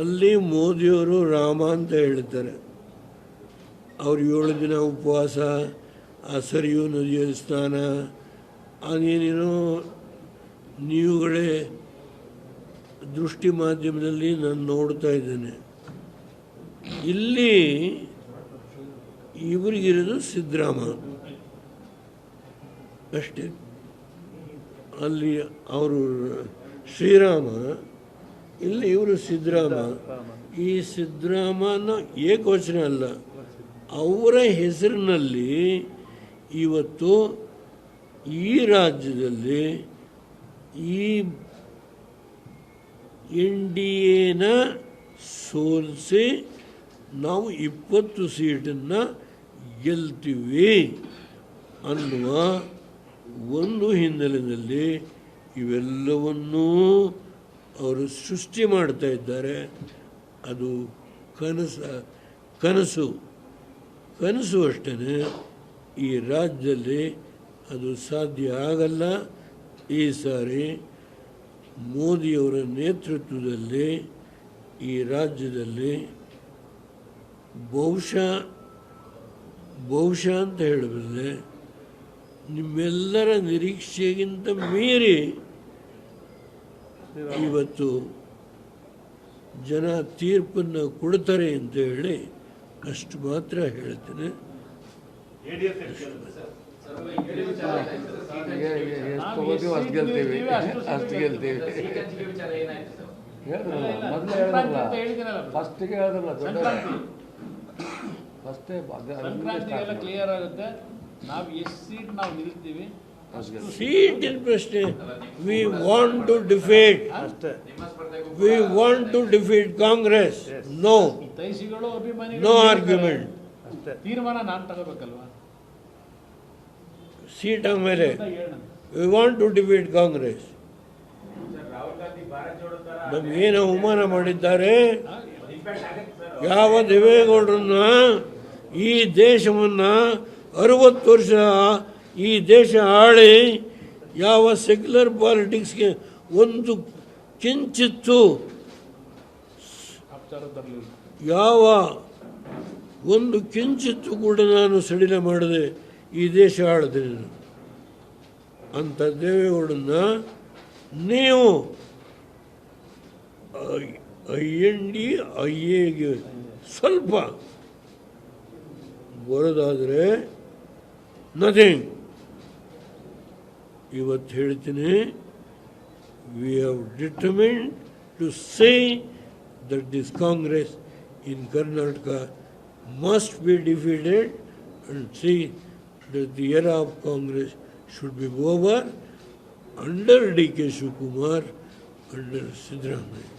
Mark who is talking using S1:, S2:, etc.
S1: ಅಲ್ಲಿ ಮೋದಿಯವರು ರಾಮ ಅಂತ ಹೇಳ್ತಾರೆ ಅವ್ರು ಏಳು ದಿನ ಉಪವಾಸ, ಆ ಸರಿಯು ನದಿಯಲ್ಲಿ ಸ್ನಾನ ಅದೇನೇನೋ ನೀವುಗಳೇ ದೃಷ್ಟಿ ಮಾಧ್ಯಮದಲ್ಲಿ ನಾನು ನೋಡ್ತಾ ಇದ್ದೇನೆ. ಇಲ್ಲಿ ಇವರಿಗಿರೋದು ಸಿದ್ದರಾಮ ಅಷ್ಟೇ. ಅಲ್ಲಿ ಅವರು ಶ್ರೀರಾಮ ಇಲ್ಲಿ ಇವರು ಸಿದ್ದರಾಮ. ಈ ಸಿದ್ದರಾಮನ ಏಕವಚನ ಅಲ್ಲ, ಅವರ ಹೆಸರಿನಲ್ಲಿ ಇವತ್ತು ಈ ರಾಜ್ಯದಲ್ಲಿ ಈ ಎನ್ ಡಿ ಎನ ಸೋಲಿಸಿ ನಾವು ಇಪ್ಪತ್ತು ಸೀಟನ್ನು ಗೆಲ್ತೀವಿ ಅನ್ನುವ ಒಂದು ಹಿನ್ನೆಲೆಯಲ್ಲಿ ಇವೆಲ್ಲವನ್ನೂ ಅವರು ಸೃಷ್ಟಿ ಮಾಡ್ತಾ ಇದ್ದಾರೆ, ಅದು ಕನಸ, ಕನಸು. ಕನಸು ಅಷ್ಟೇ ಈ ರಾಜ್ಯದಲ್ಲಿ ಅದು ಸಾಧ್ಯ ಆಗಲ್ಲ. ಈ ಸಾರಿ ಮೋದಿಯವರ ನೇತೃತ್ವದಲ್ಲಿ ಈ ರಾಜ್ಯದಲ್ಲಿ ಬಹುಶಃ ಬಹುಶಃ ಅಂತ ಹೇಳಬಲ್ಲೆ, ನಿಮ್ಮೆಲ್ಲರ ನಿರೀಕ್ಷೆಗಿಂತ ಮೀರಿ ಇವತ್ತು ಜನ ತೀರ್ಪನ್ನು ಕೊಡ್ತಾರೆ ಅಂತ ಹೇಳಿ ಅಷ್ಟು ಮಾತ್ರ ಹೇಳ್ತೇನೆ.
S2: ಫಸ್ಟಿಗೆ ಫಸ್ಟೇ
S3: ಸಂಕ್ರಾಂತಿಗೆಲ್ಲ ಕ್ಲಿಯರ್ ಆಗುತ್ತೆ. ನಾವು ಎಷ್ಟು ಸೀಟ್ ನಾವು ನಿಲ್ತೀವಿ
S1: ಸೀಟಿನ ಪ್ರಶ್ನೆ we want
S4: to defeat
S1: we want to defeat Congress no
S3: ತೈಸಿಗಳು ಅಭಿಮಾನಿಗಳು
S1: ನೋ. ಆರ್ಗ್ಯುಮೆಂಟ್
S3: ತೀರ್ಮಾನ ನಾನು ತಗೋಬೇಕಲ್ವಾ?
S1: ಸೀಟ್ ಆಮೇಲೆ
S4: we want to defeat Congress
S1: ನಮಗೇನು ಅವಮಾನ ಮಾಡಿದ್ದಾರೆ. ಯಾವ ದೇವೇಗೌಡರನ್ನ ಈ ದೇಶವನ್ನ ಅರುವತ್ತು ವರ್ಷ ಈ ದೇಶ ಆಳಿ ಯಾವ ಸೆಕ್ಯುಲರ್ ಪಾಲಿಟಿಕ್ಸ್ಗೆ ಒಂದು ಕಿಂಚಿತ್ತು ಯಾವ ಒಂದು ಕಿಂಚಿತ್ತು ಕೂಡ ನಾನು ಸಡಿಲ ಮಾಡದೆ ಈ ದೇಶ ಆಳಿದೆ ಅಂಥ ದೇವೇಗೌಡನ್ನ ನೀವು ಐ, ಎನ್, ಡಿ, ಐ ಎಗೆ ಸ್ವಲ್ಪ ಬರೋದಾದರೆ ನಥಿಂಗ್ ಇವತ್ತು ಹೇಳ್ತೀನಿ we have determined to say that this Congress in Karnataka must be defeated and see that the era of Congress should be over under D.K. Shivakumar, under Siddaramaiah.